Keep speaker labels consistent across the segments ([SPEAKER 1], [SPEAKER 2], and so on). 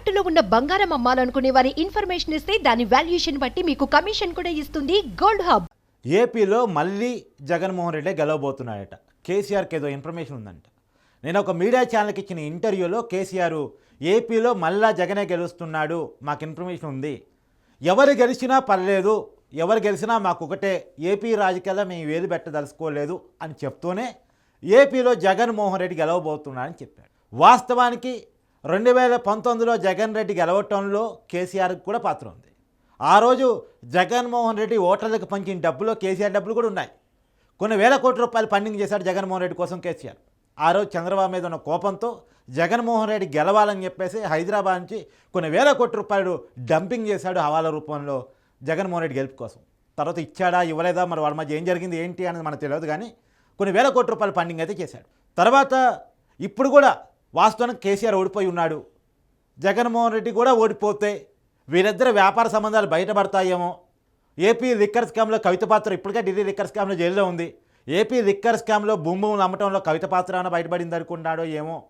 [SPEAKER 1] తాకట్టులో ఉన్న బంగారం అమ్మాలనుకునే వారి ఇన్ఫర్మేషన్ ఇస్తే దాని వాల్యుయేషన్ బట్టి మీకు కమిషన్ కూడా ఇస్తుంది గోల్డ్ హబ్.
[SPEAKER 2] ఏపీలో మళ్ళీ జగన్మోహన్ రెడ్డి గెలవబోతున్నాడట. కేసీఆర్కి ఏదో ఇన్ఫర్మేషన్ ఉందంట. నేను ఒక మీడియా ఛానల్కి ఇచ్చిన ఇంటర్వ్యూలో కేసీఆర్ ఏపీలో మళ్ళా జగనే గెలుస్తున్నాడు మాకు ఇన్ఫర్మేషన్ ఉంది. ఎవరు గెలిచినా పర్లేదు ఎవరు గెలిచినా మాకు ఒకటే ఏపీ రాజకీయాల్లో మేము వేలు పెట్టదలుచుకోలేదు అని చెప్తూనే ఏపీలో జగన్మోహన్ రెడ్డి గెలవబోతున్నాడని చెప్పాడు. వాస్తవానికి రెండు వేల పంతొమ్మిదిలో జగన్ రెడ్డి గెలవటంలో కేసీఆర్కి కూడా పాత్ర ఉంది. ఆ రోజు జగన్మోహన్ రెడ్డి ఓటర్లకు పంచిన డబ్బులో కేసీఆర్ డబ్బులు కూడా ఉన్నాయి. కొన్ని వేల కోట్ల రూపాయలు ఫండింగ్ చేశాడు జగన్మోహన్ రెడ్డి కోసం కేసీఆర్. ఆ రోజు చంద్రబాబు మీద ఉన్న కోపంతో జగన్మోహన్ రెడ్డి గెలవాలని చెప్పేసి హైదరాబాద్ నుంచి కొన్ని వేల కోట్ల రూపాయలు డంపింగ్ చేశాడు హవాలా రూపంలో జగన్మోహన్ రెడ్డి గెలుపు కోసం. తర్వాత ఇచ్చాడా ఇవ్వలేదా మరి వాళ్ళ మధ్య ఏం జరిగింది ఏంటి అనేది మనకు తెలియదు కానీ కొన్ని వేల కోట్ల రూపాయల ఫండింగ్ అయితే చేశాడు. తర్వాత ఇప్పుడు కూడా వాస్తవానికి కేసీఆర్ ఓడిపోయి ఉన్నాడు. జగన్మోహన్ రెడ్డి కూడా ఓడిపోతే వీరిద్దరు వ్యాపార సంబంధాలు బయటపడతాయేమో. ఏపీ లిక్కర్ స్కామ్లో కవిత పాత్ర ఇప్పటికే ఢిల్లీ లిక్కర్ స్కామ్లో జైల్లో ఉంది. ఏపీ లిక్కర్ స్కామ్లో భూములు అమ్మటంలో కవిత పాత్ర ఏమైనా బయటపడింది అనుకున్నాడో ఏమో.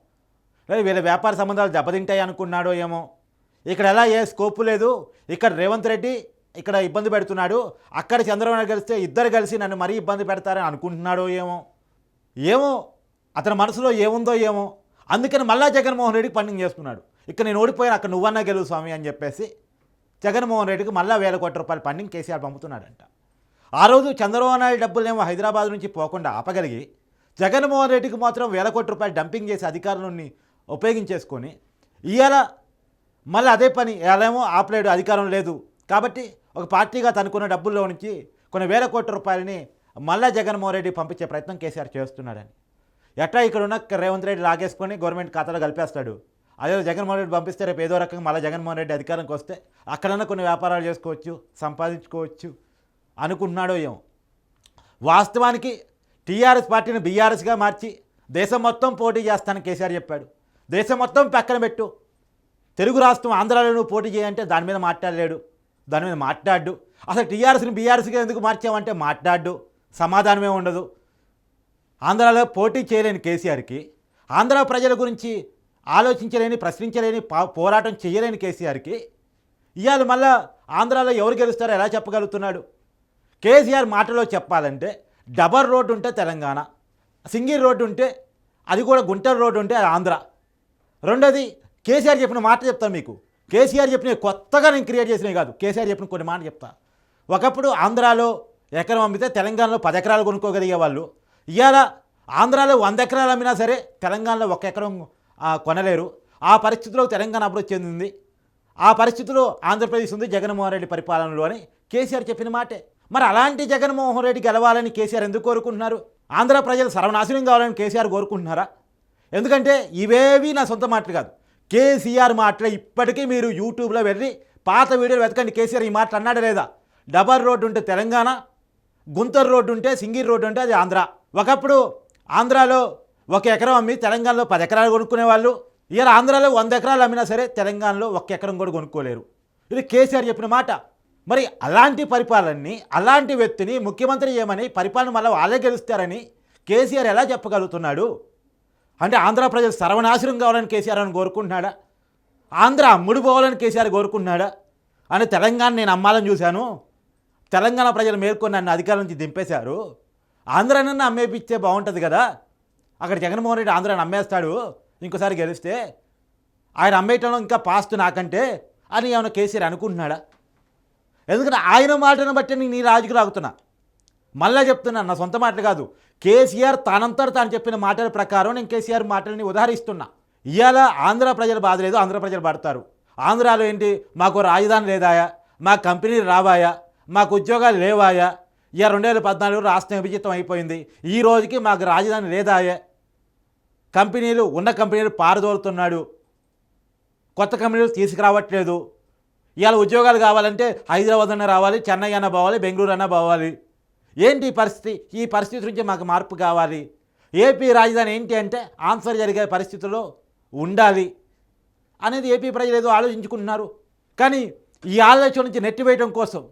[SPEAKER 2] లేదా వీళ్ళ వ్యాపార సంబంధాలు దెబ్బతింటాయి అనుకున్నాడో ఏమో. ఇక్కడ ఎలా ఏ స్కోపు లేదు. ఇక్కడ రేవంత్ రెడ్డి ఇక్కడ ఇబ్బంది పెడుతున్నాడు. అక్కడ చంద్రబాబు నాయుడు కలిస్తే ఇద్దరు కలిసి నన్ను మరీ ఇబ్బంది పెడతారని అనుకుంటున్నాడో ఏమో. ఏమో అతని మనసులో ఏముందో ఏమో. అందుకని మళ్ళా జగన్మోహన్ రెడ్డికి పండింగ్ చేస్తున్నాడు ఇక్కడ నేను ఓడిపోయాను అక్కడ నువ్వన్నా గెలువు స్వామి అని చెప్పేసి జగన్మోహన్ రెడ్డికి మళ్ళా వేల కోట్ల రూపాయలు పండింగ్ కేసీఆర్ పంపుతున్నాడంట. ఆ రోజు చంద్రబాబు నాయుడు డబ్బులేమో హైదరాబాద్ నుంచి పోకుండా ఆపగలిగి జగన్మోహన్ రెడ్డికి మాత్రం వేల కోట్ల రూపాయలు డంపింగ్ చేసి అధికారులని ఉపయోగించేసుకొని ఇవాళ మళ్ళీ అదే పని ఏమో ఆపలేడు అధికారం లేదు. కాబట్టి ఒక పార్టీగా తనుకున్న డబ్బుల్లో నుంచి కొన్ని వేల కోట్ల రూపాయలని మళ్ళా జగన్మోహన్ రెడ్డి పంపించే ప్రయత్నం కేసీఆర్ చేస్తున్నాడని. ఎట్లా ఇక్కడ ఉన్న రేవంత్ రెడ్డి లాగేసుకొని గవర్నమెంట్ ఖాతాలో కలిపేస్తాడు? అదే జగన్మోహన్ రెడ్డి పంపిస్తే రేపు ఏదో రకంగా మళ్ళీ జగన్మోహన్ రెడ్డి అధికారంకి వస్తే అక్కడన్నా కొన్ని వ్యాపారాలు చేసుకోవచ్చు సంపాదించుకోవచ్చు అనుకుంటున్నాడో ఏమో. వాస్తవానికి టీఆర్ఎస్ పార్టీని బీఆర్ఎస్గా మార్చి దేశం మొత్తం పోటీ చేస్తానని కేసీఆర్ చెప్పాడు. దేశం మొత్తం పక్కన పెట్టు. తెలుగు రాష్ట్రం ఆంధ్రాలో నువ్వు పోటీ చేయంటే దాని మీద మాట్లాడలేడు. దాని మీద మాట్లాడు. అసలు టీఆర్ఎస్ని బీఆర్ఎస్గా ఎందుకు మార్చామంటే మాట్లాడు. సమాధానమే ఉండదు. ఆంధ్రాలో పోటీ చేయలేని కేసీఆర్కి ఆంధ్ర ప్రజల గురించి ఆలోచించలేని ప్రశ్నించలేని పోరాటం చేయలేని కేసీఆర్కి ఇవాళ మళ్ళా ఆంధ్రాలో ఎవరు గెలుస్తారో ఎలా చెప్పగలుగుతున్నాడు? కేసీఆర్ మాటలో చెప్పాలంటే డబర్ రోడ్డు ఉంటే తెలంగాణ సింగిల్ రోడ్డు ఉంటే అది కూడా గుంటూరు రోడ్డు ఉంటే అది ఆంధ్ర. రెండోది కేసీఆర్ చెప్పిన మాట చెప్తాను మీకు. కేసీఆర్ చెప్పిన కొత్తగా నేను క్రియేట్ చేసినవి కాదు. కేసీఆర్ చెప్పిన కొన్ని మాట చెప్తా. ఒకప్పుడు ఆంధ్రాలో ఎకరం అమ్మితే తెలంగాణలో పది ఎకరాలు కొనుక్కోగలిగే వాళ్ళు ఇవాళ ఆంధ్రాలో వంద ఎకరాలు అమ్మినా సరే తెలంగాణలో ఒక ఎకరం కొనలేరు. ఆ పరిస్థితిలో తెలంగాణ అభివృద్ధి చెందింది. ఆ పరిస్థితిలో ఆంధ్రప్రదేశ్ ఉంది జగన్మోహన్ రెడ్డి పరిపాలనలో అని కేసీఆర్ చెప్పిన మాటే. మరి అలాంటి జగన్మోహన్ రెడ్డి గెలవాలని కేసీఆర్ ఎందుకు కోరుకుంటున్నారు? ఆంధ్ర ప్రజలు సర్వనాశనం కావాలని కేసీఆర్ కోరుకుంటున్నారా? ఎందుకంటే ఇవేవి నా సొంత మాటలు కాదు. కేసీఆర్ మాటలే ఇప్పటికీ మీరు యూట్యూబ్లో వెళ్ళి పాత వీడియోలు వెతకండి. కేసీఆర్ ఈ మాట అన్నాడు లేదా? డబల్ రోడ్డు ఉంటే తెలంగాణ గుంతర్ రోడ్డు ఉంటే సింగిల్ రోడ్డు ఉంటే అది ఆంధ్ర. ఒకప్పుడు ఆంధ్రాలో ఒక ఎకరం అమ్మి తెలంగాణలో పది ఎకరాలు కొనుక్కునే వాళ్ళు ఇవాళ ఆంధ్రాలో వంద ఎకరాలు అమ్మినా సరే తెలంగాణలో ఒక్క ఎకరం కూడా కొనుక్కోలేరు. ఇది కేసీఆర్ చెప్పిన మాట. మరి అలాంటి పరిపాలనని అలాంటి వ్యక్తిని ముఖ్యమంత్రి చేయమని పరిపాలన మళ్ళీ వాళ్ళే గెలుస్తారని కేసీఆర్ ఎలా చెప్పగలుగుతున్నాడు? అంటే ఆంధ్ర ప్రజలు సర్వనాశనం కావాలని కేసీఆర్ అని కోరుకుంటున్నాడా? ఆంధ్ర అమ్ముడు పోవాలని కేసీఆర్ కోరుకుంటున్నాడా? అని తెలంగాణ నేను అమ్మాలని చూశాను. తెలంగాణ ప్రజలు మేల్కొని నన్ను అధికారం నుంచి దింపేశారు. ఆంధ్రానన్నా అమ్మేపిస్తే బాగుంటుంది కదా. అక్కడ జగన్మోహన్ రెడ్డి ఆంధ్రాని అమ్మేస్తాడు ఇంకోసారి గెలిస్తే. ఆయన అమ్మేయటంలో ఇంకా పాస్ట్ నాకంటే అని ఏమైనా కేసీఆర్ అనుకుంటున్నాడా? ఎందుకంటే ఆయన మాటను బట్టి నేను నీ రాజుకు రాగుతున్నా. మళ్ళా చెప్తున్నా నా సొంత మాటలు కాదు. కేసీఆర్ తనంతట తాను చెప్పిన మాటల ప్రకారం నేను కేసీఆర్ మాటలని ఉదాహరిస్తున్నా. ఇవాళ ఆంధ్ర ప్రజలు బాధ లేదు ఆంధ్ర ప్రజలు పడతారు ఆంధ్రాలో ఏంటి? మాకు రాజధాని లేదాయా? మా కంపెనీలు రావాయా? మాకు ఉద్యోగాలు లేవాయా? ఇక రెండు వేల పద్నాలుగు రాష్ట్రం విభజితం అయిపోయింది. ఈ రోజుకి మాకు రాజధాని లేదాయే. కంపెనీలు ఉన్న కంపెనీలు పారదోలుతున్నాడు. కొత్త కంపెనీలు తీసుకురావట్లేదు. ఇవాళ ఉద్యోగాలు కావాలంటే హైదరాబాద్ అన్న రావాలి చెన్నై అన్న పోవాలి బెంగళూరు అన్న పోవాలి. ఏంటి ఈ పరిస్థితి? ఈ పరిస్థితి నుంచి మాకు మార్పు కావాలి. ఏపీ రాజధాని ఏంటి అంటే ఆన్సర్ జరిగే పరిస్థితుల్లో ఉండాలి అనేది ఏపీ ప్రజలు ఏదో ఆలోచించుకుంటున్నారు. కానీ ఈ ఆలోచన నుంచి నెట్టివేయడం కోసం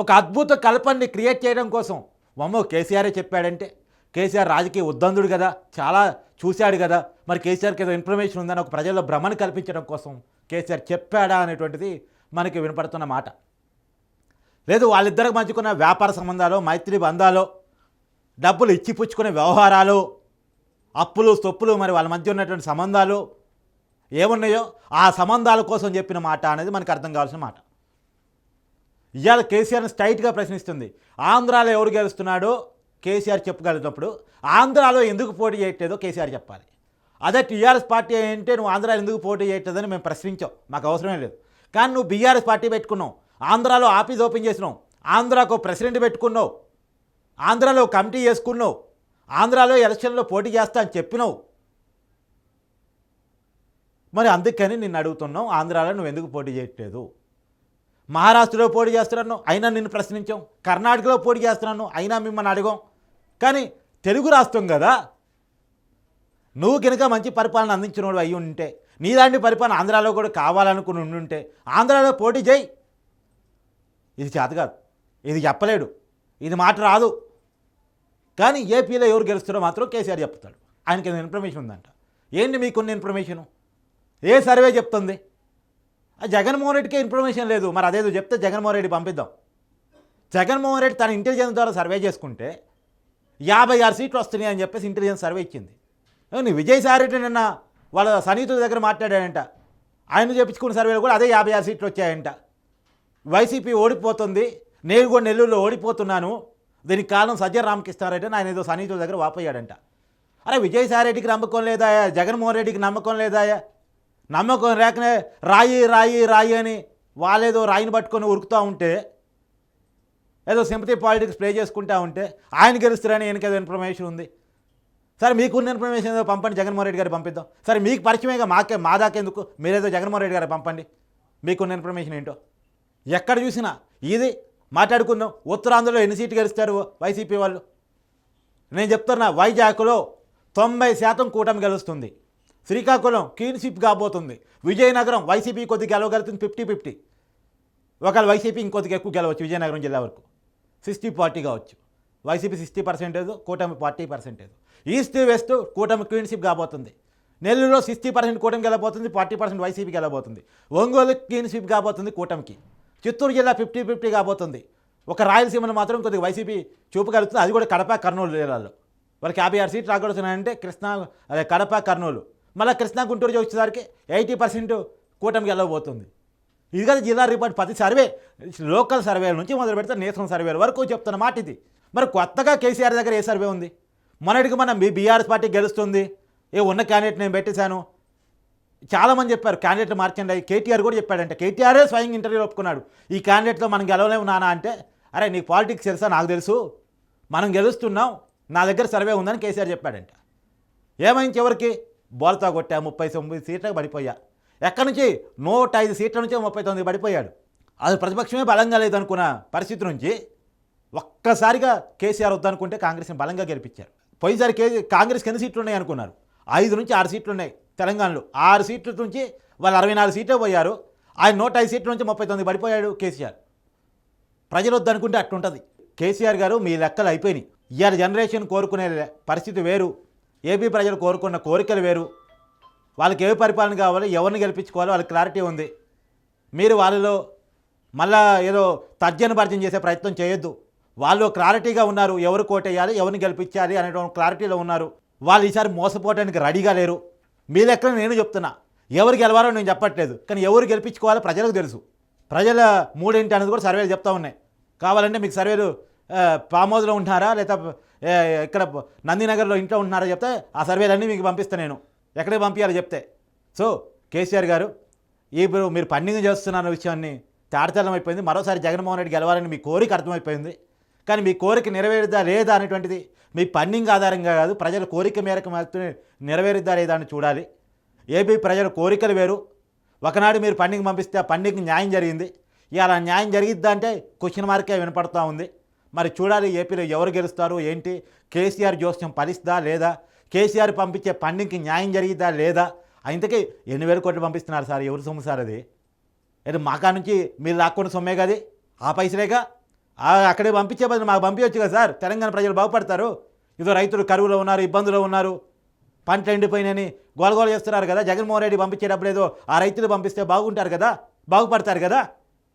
[SPEAKER 2] ఒక అద్భుత కల్పనని క్రియేట్ చేయడం కోసం. మమ్మో కేసీఆరే చెప్పాడంటే. కేసీఆర్ రాజకీయ ఉద్దందుడు కదా చాలా చూశాడు కదా. మరి కేసీఆర్కి ఏదో ఇన్ఫర్మేషన్ ఉందని ఒక ప్రజల్లో భ్రమను కల్పించడం కోసం కేసీఆర్ చెప్పాడా అనేటువంటిది మనకి వినపడుతున్న మాట. లేదు వాళ్ళిద్దరికి మధ్యకున్న వ్యాపార సంబంధాలు మైత్రి బంధాలు డబ్బులు ఇచ్చి పుచ్చుకునే వ్యవహారాలు అప్పులు సొప్పులు మరి వాళ్ళ మధ్య ఉన్నటువంటి సంబంధాలు ఏమున్నాయో ఆ సంబంధాల కోసం చెప్పిన మాట అనేది మనకు అర్థం కావాల్సిన మాట. ఇవాళ కేసీఆర్ని స్ట్రైట్గా ప్రశ్నిస్తుంది. ఆంధ్రాలో ఎవరు గెలుస్తున్నాడో కేసీఆర్ చెప్పగలిగినప్పుడు ఆంధ్రాలో ఎందుకు పోటీ చేయట్లేదో కేసీఆర్ చెప్పాలి. అదే టీఆర్ఎస్ పార్టీ అంటే నువ్వు ఆంధ్రాలో ఎందుకు పోటీ చేయట్లేదని మేము ప్రశ్నించాం. మాకు అవసరమే లేదు. కానీ నువ్వు బీఆర్ఎస్ పార్టీ పెట్టుకున్నావు. ఆంధ్రాలో ఆఫీస్ ఓపెన్ చేసినావు. ఆంధ్రాకు ఒక ప్రెసిడెంట్ పెట్టుకున్నావు. ఆంధ్రాలో కమిటీ చేసుకున్నావు ఆంధ్రాలో ఎలక్షన్లో పోటీ చేస్తా అని చెప్పినావు. మరి అందుకని నిన్ను అడుగుతున్నావు ఆంధ్రాలో నువ్వు ఎందుకు పోటీ చేయట్లేదు? మహారాష్ట్రలో పోటీ చేస్తున్నాను అయినా నిన్ను ప్రశ్నించాం. కర్ణాటకలో పోటీ చేస్తున్నాను అయినా మిమ్మల్ని అడగాం. కానీ తెలుగు రాష్ట్రం కదా. నువ్వు కనుక మంచి పరిపాలన అందించినోడు అయ్యి ఉంటే నీలాంటి పరిపాలన ఆంధ్రాలో కూడా కావాలనుకుని ఉండుంటే ఆంధ్రాలో పోటీ చేయి. ఇది చేత కాదు. ఇది చెప్పలేడు. ఇది మాట రాదు. కానీ ఏపీలో ఎవరు గెలుస్తారో మాత్రం కేసీఆర్ చెప్తాడు. ఆయనకి ఇన్ఫర్మేషన్ ఉందంట. ఏంటి మీకున్న ఇన్ఫర్మేషను ఏ సర్వే చెప్తుంది? జగన్మోహన్ రెడ్డికే ఇన్ఫర్మేషన్ లేదు. మరి అదేదో చెప్తే జగన్మోహన్ రెడ్డి పంపిద్దాం. జగన్మోహన్ రెడ్డి తన ఇంటెలిజెన్స్ ద్వారా సర్వే చేసుకుంటే యాభై ఆరు సీట్లు వస్తున్నాయి అని చెప్పేసి ఇంటెలిజెన్స్ సర్వే ఇచ్చింది. నీ విజయసాయి రెడ్డి నిన్న వాళ్ళ సన్నిహితుల దగ్గర మాట్లాడాడంట. ఆయన చెప్పించుకున్న సర్వేలో కూడా అదే యాభై ఆరు సీట్లు వచ్చాయంట. వైసీపీ ఓడిపోతుంది. నేను కూడా నెల్లూరులో ఓడిపోతున్నాను. దీనికి కారణం సజ్జన రామకృష్ణారెడ్డి అని ఆయన ఏదో సన్నిహితుల దగ్గర వాపోయాడంట. అరే విజయసాయి రెడ్డికి నమ్మకం లేదా? జగన్మోహన్ రెడ్డికి నమ్మకం లేదా? నమ్మకం లేకనే రాయి రాయి రాయి అని వాళ్ళేదో రాయిని పట్టుకొని ఉరుకుతూ ఉంటే ఏదో సింపతి పాలిటిక్స్ ప్లే చేసుకుంటా ఉంటే ఆయన గెలుస్తారని ఈయనకేదో ఇన్ఫర్మేషన్ ఉంది. సరే మీకున్న ఇన్ఫర్మేషన్ ఏదో పంపండి జగన్మోహన్ రెడ్డి గారికి పంపిద్దాం. సరే మీకు పరిచయమేగా మాకే మా దాకెందుకు మీరేదో జగన్మోహన్ రెడ్డి గారు పంపండి. మీకున్న ఇన్ఫర్మేషన్ ఏంటో. ఎక్కడ చూసినా ఇది మాట్లాడుకుందాం. ఉత్తరాంధ్రలో ఎన్ని సీట్లు గెలుస్తారు వైసీపీ వాళ్ళు? నేను చెప్తున్నా వైజాగ్లో తొంభై శాతం కూటమి గెలుస్తుంది. శ్రీకాకుళం క్లీన్షిప్ కాబోతుంది. విజయనగరం వైసీపీ కొద్దిగా గెలవగలుగుతుంది ఫిఫ్టీ ఫిఫ్టీ ఒకవేళ వైసీపీ ఇంకొద్దిగా ఎక్కువ గెలవచ్చు విజయనగరం జిల్లా వరకు. సిక్స్టీ ఫార్టీ కావచ్చు. వైసీపీ సిక్స్టీ పర్సెంటేజ్ కూటమి ఫార్టీ పర్సెంటేజ్ ఈస్ట్ వెస్ట్ కూటమి క్లీన్షిప్ కాబోతుంది. నెల్లూరులో సిక్స్టీ పర్సెంట్ కూటమి గెలబోతుంది ఫార్టీ పర్సెంట్ వైసీపీ గెలబోతుంది ఒంగోలు క్లీన్షిప్ కాబోతుంది కూటమికి. చిత్తూరు జిల్లా ఫిఫ్టీ ఫిఫ్టీ కాబోతుంది. ఒక రాయలసీమను మాత్రం కొద్దిగా వైసీపీ చూపగలుగుతుంది అది కూడా కడప కర్నూలు జిల్లాలో. వాళ్ళకి యాభై ఆరు సీట్లు రాగలుగుతున్నాయంటే కృష్ణా అదే కడప కర్నూలు. మళ్ళీ కృష్ణా గుంటూరు వచ్చేసరికి ఎయిటీ పర్సెంట్ కూటమికి వెళ్ళబోతుంది ఇది కదా జిల్లా రిపోర్ట్. ప్రతి సర్వే లోకల్ సర్వేల నుంచి మొదలు పెడితే నేషనల్ సర్వేల వరకు చెప్తున్న మాట ఇది. మరి కొత్తగా కేసీఆర్ దగ్గర ఏ సర్వే ఉంది? మొన్నటికి మనం మీ బీఆర్ఎస్ పార్టీ గెలుస్తుంది. ఏ ఉన్న క్యాండిడేట్ నేను పెట్టేశాను. చాలామంది చెప్పారు క్యాండిడేట్లు మార్చండి. కేటీఆర్ కూడా చెప్పాడంటే. కేటీఆరే స్వయం ఇంటర్వ్యూ ఒప్పుకున్నాడు. ఈ క్యాండిడేట్తో మనం గెలవలేము నానా అంటే అరే నీకు పాలిటిక్స్ తెలుసా? నాకు తెలుసు. మనం గెలుస్తున్నాం. నా దగ్గర సర్వే ఉందని కేసీఆర్ చెప్పాడంట. ఏమైంది చివరికి? బోల్తా కొట్టా ముప్పై తొమ్మిది సీట్లకు పడిపోయా. ఎక్కడి నుంచి? నూట ఐదు సీట్ల నుంచి ముప్పై తొమ్మిది పడిపోయాడు. అది ప్రతిపక్షమే బలంగా లేదనుకున్న పరిస్థితి నుంచి ఒక్కసారిగా కేసీఆర్ వద్దనుకుంటే కాంగ్రెస్ని బలంగా గెలిపించారు. పోయినసారి కే కాంగ్రెస్కి ఎన్ని సీట్లు ఉన్నాయి అనుకున్నారు? ఐదు నుంచి ఆరు సీట్లు ఉన్నాయి తెలంగాణలో. ఆరు సీట్ల నుంచి వాళ్ళు అరవై నాలుగు సీట్లే పోయారు. ఆయన నూట ఐదు సీట్ల నుంచి ముప్పై తొమ్మిది పడిపోయాడు కేసీఆర్. ప్రజలు వద్దనుకుంటే అట్టుంటుంది. కేసీఆర్ గారు మీ లెక్కలు అయిపోయినాయి. ఇవాళ జనరేషన్ కోరుకునే పరిస్థితి వేరు. ఏపీ ప్రజలు కోరుకున్న కోరికలు వేరు. వాళ్ళకి ఏ పరిపాలన కావాలో ఎవరిని గెలిపించుకోవాలో వాళ్ళకి క్లారిటీ ఉంది. మీరు వాళ్ళలో మళ్ళా ఏదో తర్జన భర్జన చేసే ప్రయత్నం చేయొద్దు. వాళ్ళు క్లారిటీగా ఉన్నారు. ఎవరు కోటేయాలి ఎవరిని గెలిపించాలి అనేటువంటి క్లారిటీలో ఉన్నారు. వాళ్ళు ఈసారి మోసపోవడానికి రెడీగా లేరు. మీ లెక్కన నేను చెప్తున్నా. ఎవరు గెలవాలో నేను చెప్పట్లేదు. కానీ ఎవరు గెలిపించుకోవాలో ప్రజలకు తెలుసు. ప్రజల మూడేంటి అనేది కూడా సర్వేలు చెప్తా ఉన్నాయి. కావాలంటే మీకు సర్వేలు పామోజులో ఉంటున్నారా? లేదా ఇక్కడ నందినగర్లో ఇంట్లో ఉంటున్నారా చెప్తే ఆ సర్వేలన్నీ మీకు పంపిస్తాను నేను. ఎక్కడికి పంపించాలో చెప్తే. సో కేసీఆర్ గారు ఇప్పుడు మీరు పండింగ్ చేస్తున్న విషయాన్ని తాడతలం అయిపోయింది. మరోసారి జగన్మోహన్ రెడ్డి గెలవాలని మీ కోరిక అర్థమైపోయింది. కానీ మీ కోరిక నెరవేరుద్దా లేదా అనేటువంటిది మీ పండింగ్ ఆధారంగా కాదు ప్రజల కోరిక మేరకు మాత్రమే నెరవేరుద్దా లేదా అని చూడాలి. ఏపీ ప్రజల కోరికలు వేరు. ఒకనాడు మీరు పండింగ్ పంపిస్తే ఆ పండింగ్ న్యాయం జరిగింది. ఇలా న్యాయం జరిగిద్దా అంటే క్వశ్చన్ మార్కే వినపడుతూ ఉంది. మరి చూడాలి ఏపీలో ఎవరు గెలుస్తారు ఏంటి? కేసీఆర్ జోస్యం ఫలిస్తుందా లేదా? కేసీఆర్ పంపించే పండింగ్కి న్యాయం జరిగిద్దా లేదా? ఇంతకీ ఎన్ని వేల కోట్లు పంపిస్తున్నారు సార్? ఎవరు సొమ్ము సార్ అది? ఏదో మాకా నుంచి మీరు లాక్కుండా సొమ్మే కది ఆ పైసలేగా అక్కడే పంపించే బదులు మాకు పంపించవచ్చు కదా సార్? తెలంగాణ ప్రజలు బాగుపడతారు. ఇదో రైతులు కరువులో ఉన్నారు ఇబ్బందులు ఉన్నారు. పంటలు ఎండిపోయినని గోలగోల చేస్తున్నారు కదా? జగన్మోహన్ రెడ్డి పంపించేటప్పుడు ఏదో ఆ రైతులు పంపిస్తే బాగుంటారు కదా? బాగుపడతారు కదా?